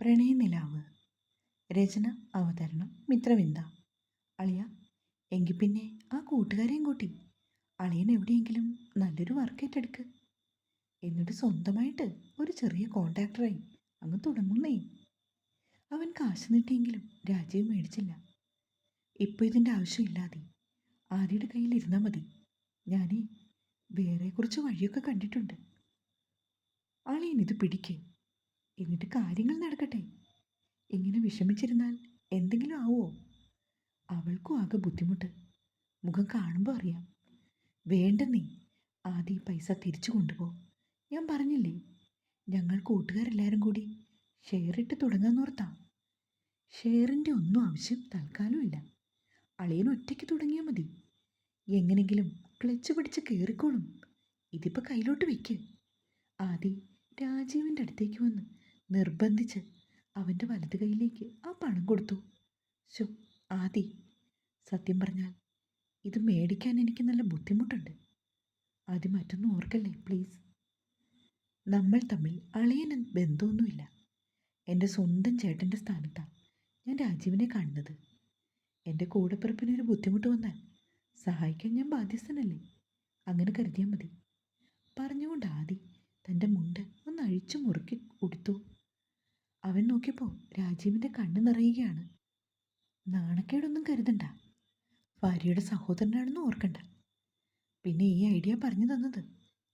പ്രണയനിലാവ്. രചന അവതരണം മിത്രവിന്ദ. അളിയ എങ്കിൽ പിന്നെ ആ കൂട്ടുകാരെയും കൂട്ടി അളിയൻ എവിടെയെങ്കിലും നല്ലൊരു വർക്ക് ഏറ്റെടുക്ക്. എന്നിട്ട് സ്വന്തമായിട്ട് ഒരു ചെറിയ കോൺട്രാക്ടറായി അങ്ങ് തുടങ്ങുന്നേ. അവൻ കാശ് നീട്ടിയെങ്കിലും രാജീവ് മേടിച്ചില്ല. ഇപ്പോൾ ഇതിന്റെ ആവശ്യമില്ലാതെ ആര്യയുടെ കയ്യിൽ ഇരുന്നാൽ മതി. ഞാനേ വേറെ കുറച്ച് വഴിയൊക്കെ കണ്ടിട്ടുണ്ട്. അളിയൻ ഇത് പിടിക്ക്. എന്നിട്ട് കാര്യങ്ങൾ നടക്കട്ടെ. ഇങ്ങനെ വിഷമിച്ചിരുന്നാൽ എന്തെങ്കിലും ആവോ? അവൾക്കും ആകെ ബുദ്ധിമുട്ട്. മുഖം കാണുമ്പോൾ അറിയാം. വേണ്ട നീ. ആദ്യം ഈ പൈസ തിരിച്ചു കൊണ്ടുപോ. ഞാൻ പറഞ്ഞില്ലേ? ഞങ്ങൾ കൂട്ടുകാരെല്ലാവരും കൂടി ഷെയർ ഇട്ട് തുടങ്ങാന്നോർത്താ ഷെയറിന്റെ ഒന്നും ആവശ്യം തൽക്കാലമില്ല അളിയൻ ഒറ്റയ്ക്ക് തുടങ്ങിയാൽ മതി. എങ്ങനെങ്കിലും ക്ലച്ച് പിടിച്ച് കയറിക്കോളും ഇതിപ്പോൾ കയ്യിലോട്ട് വെക്ക്. ആദി രാജീവിന്റെ അടുത്തേക്ക് വന്ന് നിർബന്ധിച്ച് അവന്റെ വലത് കൈയിലേക്ക് ആ പണം കൊടുത്തു. ശോ ആദി സത്യം പറഞ്ഞാൽ ഇത് മേടിക്കാൻ എനിക്ക് നല്ല ബുദ്ധിമുട്ടുണ്ട്. ആദ്യം മറ്റൊന്നും ഓർക്കല്ലേ പ്ലീസ്. നമ്മൾ തമ്മിൽ അളിയന് ബന്ധമൊന്നുമില്ല. എന്റെ സ്വന്തം ചേട്ടന്റെ സ്ഥാനത്താണ് ഞാൻ രാജീവിനെ കാണുന്നത്. എന്റെ കൂടപ്പിറപ്പിനൊരു ബുദ്ധിമുട്ട് വന്നാൽ സഹായിക്കാൻ ഞാൻ ബാധ്യസ്ഥനല്ലേ? അങ്ങനെ കരുതിയാൽ മതി. പറഞ്ഞുകൊണ്ട് ആദി തന്റെ മുണ്ട് ഒന്ന് അഴിച്ചു മുറുക്കി ഉടുത്തു. അവൻ നോക്കിയപ്പോൾ രാജീവിന്റെ കണ്ണ് നിറയുകയാണ്. നാണക്കേടൊന്നും കരുതണ്ട. ഭാര്യയുടെ സഹോദരനാണെന്ന് ഓർക്കണ്ട. പിന്നെ ഈ ഐഡിയ പറഞ്ഞു തന്നത്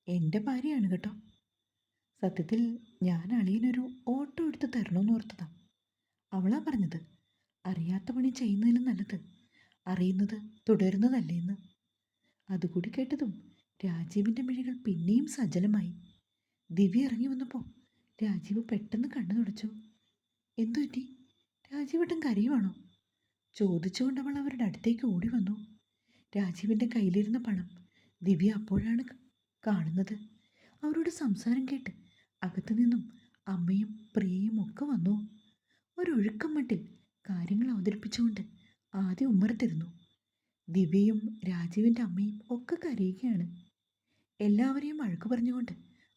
എന്റെ ഭാര്യയാണ് കേട്ടോ. സത്യത്തിൽ ഞാൻ അളിയനൊരു ഓട്ടോ എടുത്ത് തരണമെന്ന് ഓർത്തതാ. അവളാ പറഞ്ഞത്. അറിയാത്ത പണി ചെയ്യുന്നതിലും നല്ലത്. അറിയുന്നത് തുടരുന്നതല്ലേ എന്ന് അതുകൂടി കേട്ടതും രാജീവിന്റെ മിഴികൾ പിന്നെയും സജലമായി ദിവ്യ ഇറങ്ങി വന്നപ്പോൾ രാജീവ് പെട്ടെന്ന് കണ്ണു തുടച്ചു. എന്തു പറ്റി? രാജീവേട്ടൻ കരയുവാണോ? ചോദിച്ചുകൊണ്ട് അവൾ അവരുടെ അടുത്തേക്ക് ഓടി വന്നു. രാജീവിന്റെ കയ്യിലിരുന്ന പണം ദിവ്യ അപ്പോഴാണ് കാണുന്നത്. അവരുടെ സംസാരം കേട്ട് അകത്തു നിന്നും അമ്മയും പ്രിയയും ഒക്കെ വന്നു. ഒരൊഴുക്കം മട്ടിൽ കാര്യങ്ങൾ അവതരിപ്പിച്ചുകൊണ്ട് ആദ്യം ഉമ്മറത്തിരുന്നു. ദിവ്യയും രാജീവിന്റെ അമ്മയും ഒക്കെ കരയുകയാണ്. എല്ലാവരെയും അഴുക്ക് പറഞ്ഞുകൊണ്ട്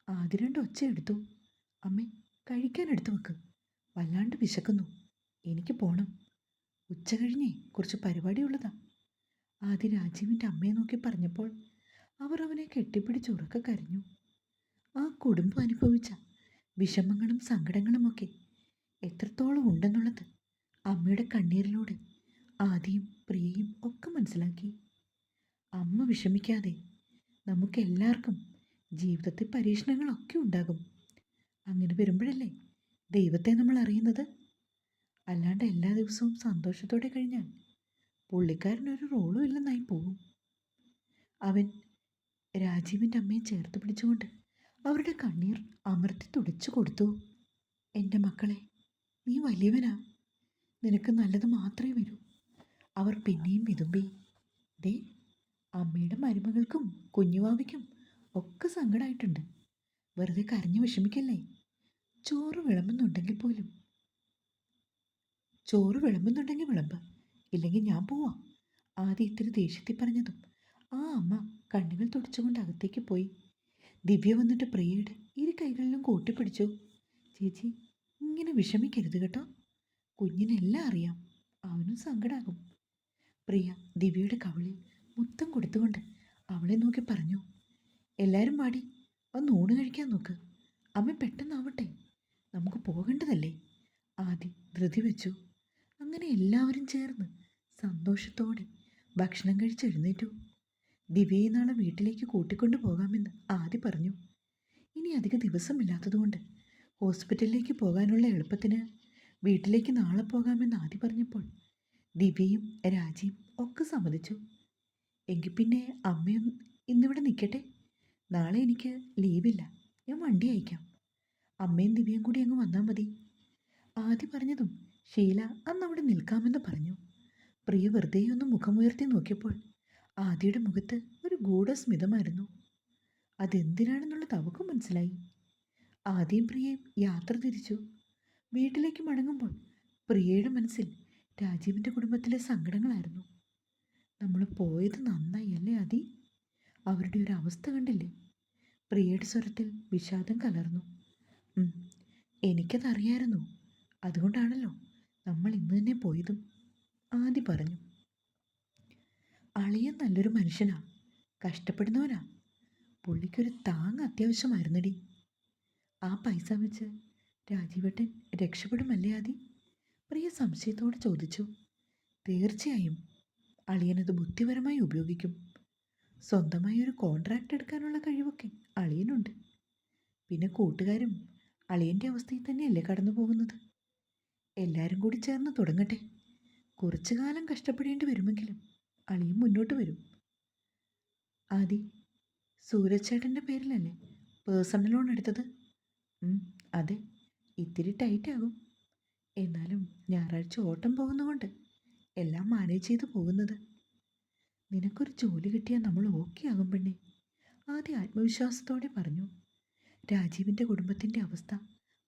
ആദ്യം രണ്ട് ഒച്ച എടുത്തു. അമ്മേ കഴിക്കാൻ എടുത്തു വെക്ക്. വല്ലാണ്ട് വിശക്കുന്നു. എനിക്ക് പോണം. ഉച്ച കഴിഞ്ഞേ കുറച്ച് പരിപാടിയുള്ളതാ ആദ്യ രാജീവിന്റെ അമ്മയെ നോക്കി പറഞ്ഞപ്പോൾ അവർ അവനെ കെട്ടിപ്പിടിച്ച് ഉറക്ക കരഞ്ഞു. ആ കുടുംബം അനുഭവിച്ച വിഷമങ്ങളും സങ്കടങ്ങളുമൊക്കെ എത്രത്തോളം ഉണ്ടെന്നുള്ളത് അമ്മയുടെ കണ്ണീരിലൂടെ ആദ്യം പ്രിയയും ഒക്കെ മനസ്സിലാക്കി. അമ്മ വിഷമിക്കാതെ നമുക്കെല്ലാവർക്കും ജീവിതത്തിൽ പരീക്ഷണങ്ങളൊക്കെ ഉണ്ടാകും. അങ്ങനെ വരുമ്പോഴല്ലേ ദൈവത്തെ നമ്മൾ അറിയുന്നത്? അല്ലാണ്ട് എല്ലാ ദിവസവും സന്തോഷത്തോടെ കഴിഞ്ഞാൽ പുള്ളിക്കാരനൊരു റോളും ഇല്ലെന്നായി പോകും അവൻ രാജീവിന്റെ അമ്മയെ ചേർത്ത് പിടിച്ചുകൊണ്ട് അവരുടെ കണ്ണീർ അമർത്തി തുടച്ചു കൊടുത്തു. എന്റെ മക്കളെ നീ വലിയവനാ. നിനക്ക് നല്ലത് മാത്രമേ വരൂ. അവർ പിന്നെയും വിതുമ്പി ദേ അമ്മയുടെ മരുമകൾക്കും കുഞ്ഞുവാവിക്കും ഒക്കെ സങ്കടമായിട്ടുണ്ട് വെറുതെ കരഞ്ഞു വിഷമിക്കല്ലേ? ചോറ് വിളമ്പുന്നുണ്ടെങ്കിൽ പോലും. ചോറ് വിളമ്പുന്നുണ്ടെങ്കിൽ വിളമ്പ്. ഇല്ലെങ്കിൽ ഞാൻ പോവാം. ആദ്യം ഇത്തിരി ദേഷ്യത്തിൽ പറഞ്ഞതും. ആ അമ്മ കണ്ണുകൾ തുടച്ചുകൊണ്ട് അകത്തേക്ക് പോയി. ദിവ്യ വന്നിട്ട് പ്രിയയുടെ ഇരു കൈകളിലും കൂട്ടിപ്പിടിച്ചു ചേച്ചി ഇങ്ങനെ വിഷമിക്കരുത് കേട്ടോ. കുഞ്ഞിനെല്ലാം അറിയാം. അവനും സങ്കടാകും. പ്രിയ ദിവ്യയുടെ കവളിൽ മുത്തം കൊടുത്തുകൊണ്ട് അവളെ നോക്കി പറഞ്ഞു. എല്ലാവരും വാടി വന്ന് ഊണ് കഴിക്കാൻ നോക്ക്. അമ്മ പെട്ടെന്നാവട്ടെ. നമുക്ക് പോകേണ്ടതല്ലേ? ആദി ധൃതി വെച്ചു. അങ്ങനെ എല്ലാവരും ചേർന്ന് സന്തോഷത്തോടെ ഭക്ഷണം കഴിച്ച് എഴുന്നേറ്റു. ദിവ്യയെ നാളെ വീട്ടിലേക്ക് കൂട്ടിക്കൊണ്ടു പോകാമെന്ന് ആദി പറഞ്ഞു. ഇനി അധിക ദിവസമില്ലാത്തതുകൊണ്ട് ഹോസ്പിറ്റലിലേക്ക് പോകാനുള്ള എളുപ്പത്തിന് വീട്ടിലേക്ക് നാളെ പോകാമെന്ന് ആദി പറഞ്ഞപ്പോൾ ദിവ്യയും രാജിയും ഒക്കെ സമ്മതിച്ചു. എങ്കിൽ പിന്നെ അമ്മയും ഇന്നിവിടെ നിൽക്കട്ടെ? നാളെ എനിക്ക് ലീവില്ല. ഞാൻ വണ്ടി അയക്കാം. അമ്മയും ദിവ്യയും കൂടി അങ്ങ് വന്നാൽ മതി. ആദ്യം പറഞ്ഞതും ഷീല അന്ന് അവിടെ നിൽക്കാമെന്ന് പറഞ്ഞു. പ്രിയ വെറുതെ ഒന്ന് മുഖമുയർത്തി നോക്കിയപ്പോൾ ആദിയുടെ മുഖത്ത് ഒരു ഗൂഢസ്മിതമായിരുന്നു. അതെന്തിനാണെന്നുള്ളത് അവക്കും മനസ്സിലായി. ആദ്യം പ്രിയയും യാത്ര തിരിച്ചു. വീട്ടിലേക്ക് മടങ്ങുമ്പോൾ പ്രിയയുടെ മനസ്സിൽ രാജീവിന്റെ കുടുംബത്തിലെ സങ്കടങ്ങളായിരുന്നു. നമ്മൾ പോയത് നന്നായി അല്ലേ അതി അവരുടെ ഒരു അവസ്ഥ കണ്ടില്ലേ? പ്രിയയുടെ സ്വരത്തിൽ വിഷാദം കലർന്നു. "ഉം, എനിക്കതറിയായിരുന്നു. അതുകൊണ്ടാണല്ലോ നമ്മൾ ഇന്ന് തന്നെ പോയതും ആദ്യ പറഞ്ഞു. അളിയൻ നല്ലൊരു മനുഷ്യനാ. കഷ്ടപ്പെടുന്നവനാ. പുള്ളിക്കൊരു താങ് അത്യാവശ്യമായിരുന്നടി. ആ പൈസ വെച്ച് രാജീവട്ടൻ രക്ഷപ്പെടുമല്ലേ ആദി? പ്രിയ സംശയത്തോടെ ചോദിച്ചു. തീർച്ചയായും. അളിയനത് ബുദ്ധിപരമായി ഉപയോഗിക്കും. സ്വന്തമായി ഒരു കോൺട്രാക്റ്റ് എടുക്കാനുള്ള കഴിവൊക്കെ അളിയനുണ്ട്. പിന്നെ കൂട്ടുകാരും അളിയന്റെ അവസ്ഥയിൽ തന്നെയല്ലേ കടന്നു പോകുന്നത്? എല്ലാവരും കൂടി ചേർന്ന് തുടങ്ങട്ടെ. കുറച്ചു കാലം കഷ്ടപ്പെടേണ്ടി വരുമെങ്കിലും അളിയും മുന്നോട്ട് വരും. ആദി സൂരജ് ചേട്ടന്റെ പേരിലല്ലേ പേഴ്സണൽ ലോൺ എടുത്തത്? അതെ. ഇത്തിരി ടൈറ്റ് ആകും. എന്നാലും ഞായറാഴ്ച ഓട്ടം പോകുന്നതുകൊണ്ട് എല്ലാം മാനേജ് ചെയ്ത് പോകുന്നത്. നിനക്കൊരു ജോലി കിട്ടിയാൽ നമ്മൾ ഓക്കെ ആകും പെണ്ണേ. ആദ്യം ആത്മവിശ്വാസത്തോടെ പറഞ്ഞു. രാജീവിന്റെ കുടുംബത്തിന്റെ അവസ്ഥ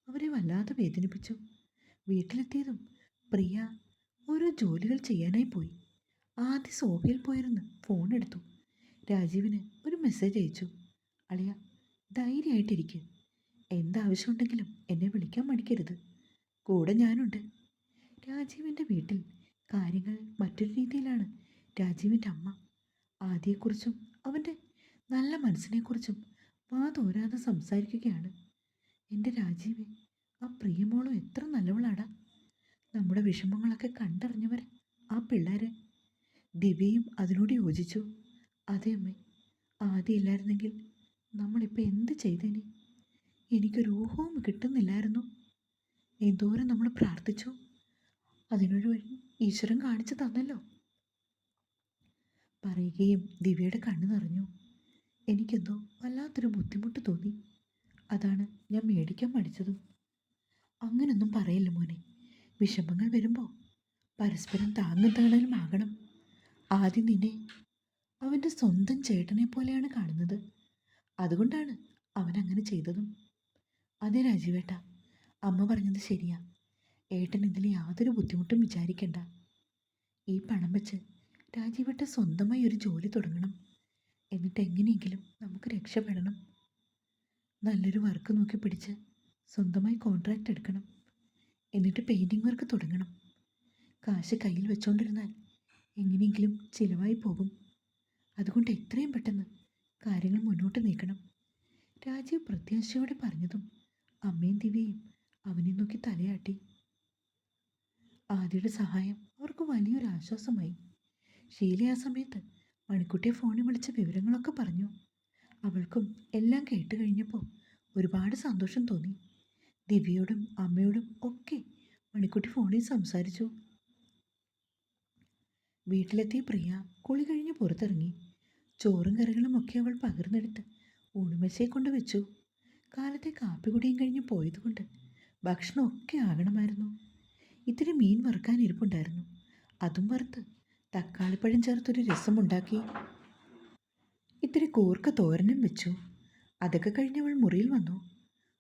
അവരെ വല്ലാതെ വേദനിപ്പിച്ചു. വീട്ടിലെത്തിയതും പ്രിയ ഓരോ ജോലികൾ ചെയ്യാനായി പോയി. ആദ്യ സോഫയിൽ പോയിരുന്ന്. ഫോൺ എടുത്തു. രാജീവിന് ഒരു മെസ്സേജ് അയച്ചു. അളിയ ധൈര്യമായിട്ടിരിക്കുക എന്താവശ്യമുണ്ടെങ്കിലും എന്നെ വിളിക്കാൻ മടിക്കരുത്. കൂടെ ഞാനുണ്ട്. രാജീവിന്റെ വീട്ടിൽ കാര്യങ്ങൾ മറ്റൊരു രീതിയിലാണ് രാജീവിന്റെ അമ്മ. ആദിയെക്കുറിച്ചും അവന്റെ നല്ല മനസ്സിനെക്കുറിച്ചും വാതോരാതെ സംസാരിക്കുകയാണ്. എന്റെ രാജീവേ ആ പ്രിയമോളും എത്ര നല്ലവളാടാ. നമ്മുടെ വിഷമങ്ങളൊക്കെ കണ്ടറിഞ്ഞവർ ആ പിള്ളേർ ദിവ്യയും അതിനോട് യോജിച്ചു. അതെ അമ്മേ ആദ്യം ഇല്ലായിരുന്നെങ്കിൽ നമ്മളിപ്പോൾ എന്ത് ചെയ്തേനെ? എനിക്കൊരു ഊഹവും കിട്ടുന്നില്ലായിരുന്നു. എന്തോരം നമ്മൾ പ്രാർത്ഥിച്ചു. അതിനൊരു ഈശ്വരൻ കാണിച്ചു തന്നല്ലോ. പറയുകയും ദിവ്യയുടെ കണ്ണു നിറഞ്ഞു. എനിക്കെന്തോ വല്ലാത്തൊരു ബുദ്ധിമുട്ട് തോന്നി. അതാണ് ഞാൻ മേടിക്കാൻ മടിച്ചതും. അങ്ങനൊന്നും പറയില്ല മോനെ. വിഷമങ്ങൾ വരുമ്പോൾ പരസ്പരം താങ്ങും താണലുമാകണം ആദ്യം നിന്നെ. അവന്റെ സ്വന്തം ചേട്ടനെ പോലെയാണ് കാണുന്നത്. അതുകൊണ്ടാണ് അവൻ അങ്ങനെ ചെയ്തതും. അതെ രാജീവേട്ട അമ്മ പറഞ്ഞത് ശരിയാ. ഏട്ടൻ ഇതിൽ യാതൊരു ബുദ്ധിമുട്ടും വിചാരിക്കണ്ട. ഈ പണം വെച്ച് രാജീവേട്ട സ്വന്തമായി ഒരു ജോലി തുടങ്ങണം. എന്നിട്ട് എങ്ങനെയെങ്കിലും നമുക്ക് രക്ഷപ്പെടണം. നല്ലൊരു വർക്ക് നോക്കി പിടിച്ച് സ്വന്തമായി കോൺട്രാക്റ്റ് എടുക്കണം. എന്നിട്ട് പെയിന്റിങ് വർക്ക് തുടങ്ങണം. കാശ് കയ്യിൽ വെച്ചോണ്ടിരുന്നാൽ എങ്ങനെയെങ്കിലും ചിലവായി പോകും. അതുകൊണ്ട് എത്രയും പെട്ടെന്ന് കാര്യങ്ങൾ മുന്നോട്ട് നീക്കണം. രാജീവ് പ്രത്യാശയോടെ പറഞ്ഞതും അമ്മയും ദിവ്യയും അവനെ നോക്കി തലയാട്ടി. ആദ്യയുടെ സഹായം അവർക്ക് വലിയൊരു ആശ്വാസമായി. ഷീല ആ സമയത്ത് മണിക്കുട്ടിയെ ഫോണിൽ വിളിച്ച വിവരങ്ങളൊക്കെ പറഞ്ഞു. അവൾക്കും എല്ലാം കേട്ട് കഴിഞ്ഞപ്പോൾ ഒരുപാട് സന്തോഷം തോന്നി. ദിവ്യയോടും അമ്മയോടും ഒക്കെ മണിക്കുട്ടി ഫോണിൽ സംസാരിച്ചു. വീട്ടിലെത്തിയ പ്രിയ കുളി കഴിഞ്ഞ് പുറത്തിറങ്ങി. ചോറും കറികളും ഒക്കെ അവൾ പകർന്നെടുത്ത് ഊണുമശയെ കൊണ്ട് വെച്ചു. കാലത്തെ കാപ്പികുടിയും കഴിഞ്ഞ് പോയതുകൊണ്ട് ഭക്ഷണമൊക്കെ ആകണമായിരുന്നു. ഇത്തിരി മീൻ വറുക്കാൻ ഇരിപ്പുണ്ടായിരുന്നു. അതും വറുത്ത് തക്കാളിപ്പഴം ചേർത്തൊരു രസമുണ്ടാക്കി. ഇത്തിരി കൂർക്ക തോരനും വെച്ചു. അതൊക്കെ കഴിഞ്ഞവൾ മുറിയിൽ വന്നു.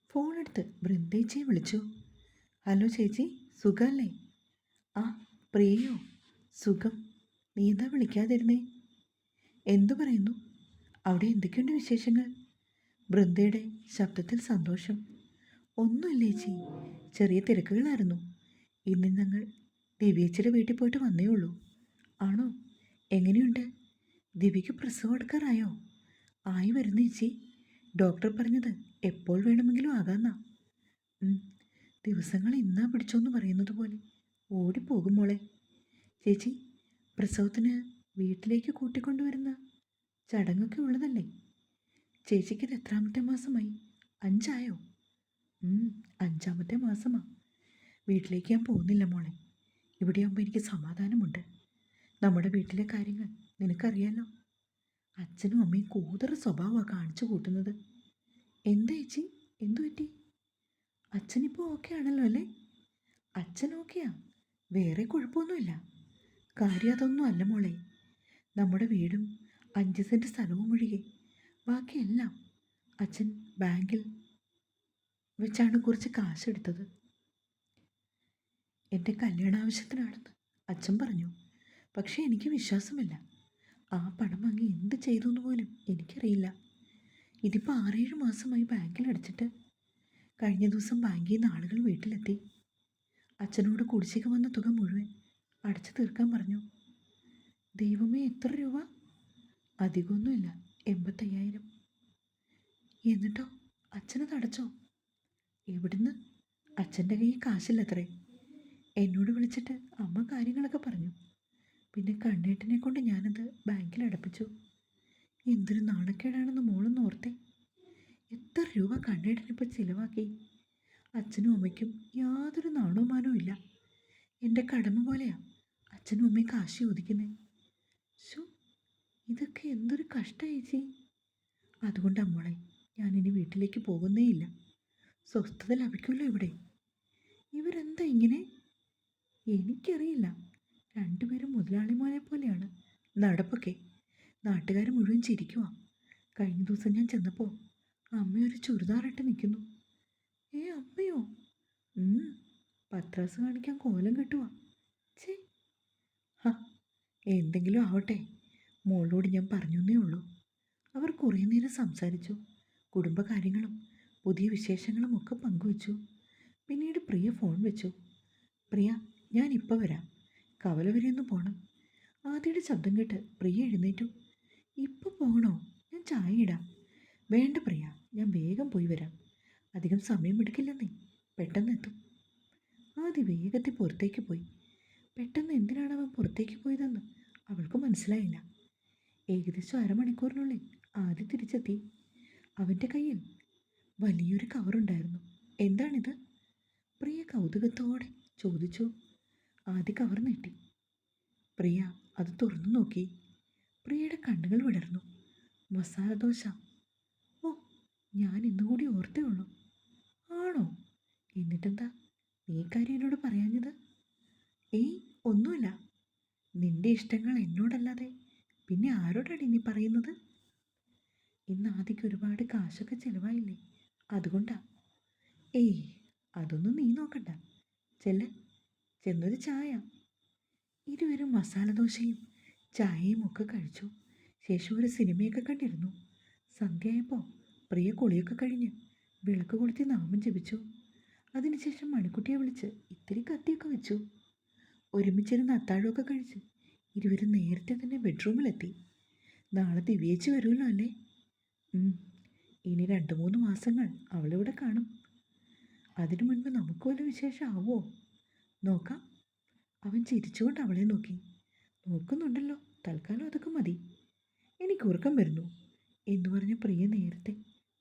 ഫോൺ എടുത്ത് ബൃന്ദേച്ചിയെ വിളിച്ചു. ഹലോ ചേച്ചി സുഖമല്ലേ ആ പ്രിയോ സുഖം. നീ എന്താ വിളിക്കാതിരുന്നേ? എന്തു പറയുന്നു? അവിടെ എന്തൊക്കെയുണ്ട് വിശേഷങ്ങൾ? ബൃന്ദയുടെ ശബ്ദത്തിൽ സന്തോഷം. ഒന്നുമില്ല ചേച്ചി ചെറിയ തിരക്കുകളായിരുന്നു. ഇന്ന് ഞങ്ങൾ ദിവ്യേച്ചിയുടെ വീട്ടിൽ പോയിട്ട് വന്നേ ഉള്ളൂ. ആണോ? എങ്ങനെയുണ്ട്? ദിവ്യയ്ക്ക് പ്രസവം എടുക്കാറായോ? ആയി വരുന്ന ചേച്ചി ഡോക്ടർ പറഞ്ഞത് എപ്പോൾ വേണമെങ്കിലും ആകാന്നാ. ദിവസങ്ങൾ ഇന്നാ പിടിച്ചോന്ന് പറയുന്നത് പോലെ ഓടിപ്പോകും മോളെ. ചേച്ചി പ്രസവത്തിന് വീട്ടിലേക്ക് കൂട്ടിക്കൊണ്ടുവരുന്ന ചടങ്ങൊക്കെ ഉള്ളതല്ലേ? ചേച്ചിക്ക് ഇത് എത്രാമത്തെ മാസമായി? അഞ്ചായോ? അഞ്ചാമത്തെ മാസമാ. വീട്ടിലേക്ക് ഞാൻ പോകുന്നില്ല മോളെ. ഇവിടെയാകുമ്പോൾ എനിക്ക് സമാധാനമുണ്ട്. നമ്മുടെ വീട്ടിലെ കാര്യങ്ങൾ നിനക്കറിയാലോ? അച്ഛനും അമ്മയും കൂതറ സ്വഭാവമാണ് കാണിച്ചു കൂട്ടുന്നത്. എന്താ ചേച്ചി? എന്തു പറ്റി? അച്ഛനിപ്പോൾ ഓക്കെ ആണല്ലോ അല്ലേ? അച്ഛൻ ഓക്കെയാ വേറെ കുഴപ്പമൊന്നുമില്ല. കാര്യം അതൊന്നും അല്ല മോളെ. നമ്മുടെ വീടും അഞ്ച് സെന്റ് സ്ഥലവും ഒഴികെ. ബാക്കിയെല്ലാം അച്ഛൻ ബാങ്കിൽ വെച്ചാണ് കുറച്ച് കാശെടുത്തത് എന്റെ കല്യാണ ആവശ്യത്തിനാണെന്ന് അച്ഛൻ പറഞ്ഞു. പക്ഷേ എനിക്ക് വിശ്വാസമില്ല. ആ പണം വാങ്ങി എന്ത് ചെയ്തു എന്ന് പോലും എനിക്കറിയില്ല. ഇതിപ്പോൾ ആറേഴ് മാസമായി ബാങ്കിൽ അടച്ചിട്ട്. കഴിഞ്ഞ ദിവസം ബാങ്കിൽ നിന്ന് ആളുകൾ വീട്ടിലെത്തി. അച്ഛനോട് കുടിശ്ശിക വന്ന തുക മുഴുവൻ അടച്ചു തീർക്കാൻ പറഞ്ഞു. ദൈവമേ എത്ര രൂപ? അധികമൊന്നുമില്ല എൺപത്തയ്യായിരം. എന്നിട്ടോ? അച്ഛനത് അടച്ചോ? എവിടുന്ന്? അച്ഛന്റെ കയ്യിൽ കാശില്ലത്രേ. എന്നോട് വിളിച്ചിട്ട് അമ്മ കാര്യങ്ങളൊക്കെ പറഞ്ഞു. പിന്നെ കണ്ണേട്ടിനെ കൊണ്ട് ഞാനത് ബാങ്കിൽ അടപ്പിച്ചു. എന്തൊരു നാണക്കേടാണെന്ന് മോളൊന്ന് ഓർത്തേ. എത്ര രൂപ കണ്ണേട്ടനിപ്പോൾ ചിലവാക്കി? അച്ഛനും അമ്മയ്ക്കും യാതൊരു നാണവുമാനവും ഇല്ല. എന്റെ കടമ പോലെയാ അച്ഛനും അമ്മയും കാശി ചോദിക്കുന്നത് ശോ ഇതൊക്കെ എന്തൊരു കഷ്ടേച്ചി ചേച്ചി. അതുകൊണ്ടാ മോളെ ഞാനിനി വീട്ടിലേക്ക് പോകുന്നേ ഇല്ല സ്വസ്ഥത ലഭിക്കുമല്ലോ ഇവിടെ. ഇവരെന്താ ഇങ്ങനെ? എനിക്കറിയില്ല. രണ്ടുപേരും മുതലാളിമാരെ പോലെയാണ്. നടപ്പൊക്കെ. നാട്ടുകാർ മുഴുവൻ ചിരിക്കുക കഴിഞ്ഞ ദിവസം ഞാൻ ചെന്നപ്പോൾ അമ്മയൊരു ചുരിദാറിട്ട് നിൽക്കുന്നു ഏ അമ്മയോ? പത്രാസ് കാണിക്കാൻ കോലം കെട്ടുക ചേ ഹ എന്തെങ്കിലും ആവട്ടെ. മോളോട് ഞാൻ പറഞ്ഞേ ഉള്ളൂ. അവർ കുറേ നേരം സംസാരിച്ചു. കുടുംബകാര്യങ്ങളും പുതിയ വിശേഷങ്ങളും ഒക്കെ പങ്കുവച്ചു. പിന്നീട് പ്രിയ ഫോൺ വെച്ചു. പ്രിയ ഞാൻ ഇപ്പോൾ വരാം. കവല വരെ ഒന്ന് പോകണം ആദ്യയുടെ ശബ്ദം കേട്ട് പ്രിയ എഴുന്നേറ്റു. ഇപ്പൊ പോകണോ? ഞാൻ ചായ ഇടാം. വേണ്ട പ്രിയ ഞാൻ വേഗം പോയി വരാം. അധികം സമയം എടുക്കില്ലെന്നേ. പെട്ടെന്ന് എത്തും. ആദ്യ വേഗത്തിൽ പുറത്തേക്ക് പോയി. പെട്ടെന്ന് എന്തിനാണ് അവൻ പുറത്തേക്ക് പോയതെന്ന് അവൾക്ക് മനസ്സിലായില്ല. ഏകദേശം അരമണിക്കൂറിനുള്ളിൽ ആദ്യ തിരിച്ചെത്തി. അവന്റെ കയ്യിൽ വലിയൊരു കവറുണ്ടായിരുന്നു. എന്താണിത്? പ്രിയ കൗതുകത്തോടെ ചോദിച്ചു. ആദ്യ കവർ നീട്ടി. പ്രിയ അത് തുറന്നു നോക്കി. പ്രിയയുടെ കണ്ണുകൾ വിടർന്നു. മസാല ദോശ. ഓ ഞാൻ ഇന്നുകൂടി ഓർത്തേ ഉള്ളൂ. ആണോ? എന്നിട്ടെന്താ? നീ കാര്യം എന്നോട് പറയാഞ്ഞത്? ഏയ് ഒന്നുമില്ല. നിന്റെ ഇഷ്ടങ്ങൾ എന്നോടല്ലാതെ പിന്നെ ആരോടാണ് നീ പറയുന്നത്? ഇന്ന് ആദ്യക്ക് ഒരുപാട് കാശൊക്കെ ചിലവായില്ലേ? അതുകൊണ്ടാ. ഏയ് അതൊന്നും നീ നോക്കണ്ട. ചെല്ല്. ചെന്നൊരു ചായ. ഇരുവരും മസാല ദോശയും ചായയും ഒക്കെ കഴിച്ചു. ശേഷം ഒരു സിനിമയൊക്കെ കണ്ടിരുന്നു. സന്ധ്യയായപ്പോൾ പ്രിയ കുളിയൊക്കെ കഴിഞ്ഞ് വിളക്ക് കൊളുത്തി നാമം ജപിച്ചു. അതിനുശേഷം മണിക്കുട്ടിയെ വിളിച്ച് ഇത്തിരി കത്തിയൊക്കെ വെച്ചു. ഒരുമിച്ചിരുന്ന് അത്താഴമൊക്കെ കഴിച്ച് ഇരുവരും നേരത്തെ തന്നെ ബെഡ്റൂമിലെത്തി. നാളെ ദിവ്യേച്ച് വരുമല്ലോ അല്ലേ? ഇനി രണ്ട് മൂന്ന് മാസങ്ങൾ അവളിവിടെ കാണും. അതിനു മുൻപ് നമുക്ക് വല്ല വിശേഷമാവോ നോക്കാം. അവൻ ചിരിച്ചുകൊണ്ട് അവളെ നോക്കി. നോക്കുന്നുണ്ടല്ലോ തൽക്കാലം അതൊക്കെ മതി. എനിക്ക് ഉറക്കം വരുന്നു എന്ന് പറഞ്ഞ പ്രിയ നേരത്തെ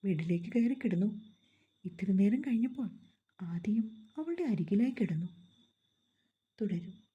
വീട്ടിലേക്ക് കയറി കിടന്നു. ഇത്തിരി നേരം കഴിഞ്ഞപ്പോൾ ആദ്യം അവളുടെ അരികിലായി കിടന്നു. തുടരും.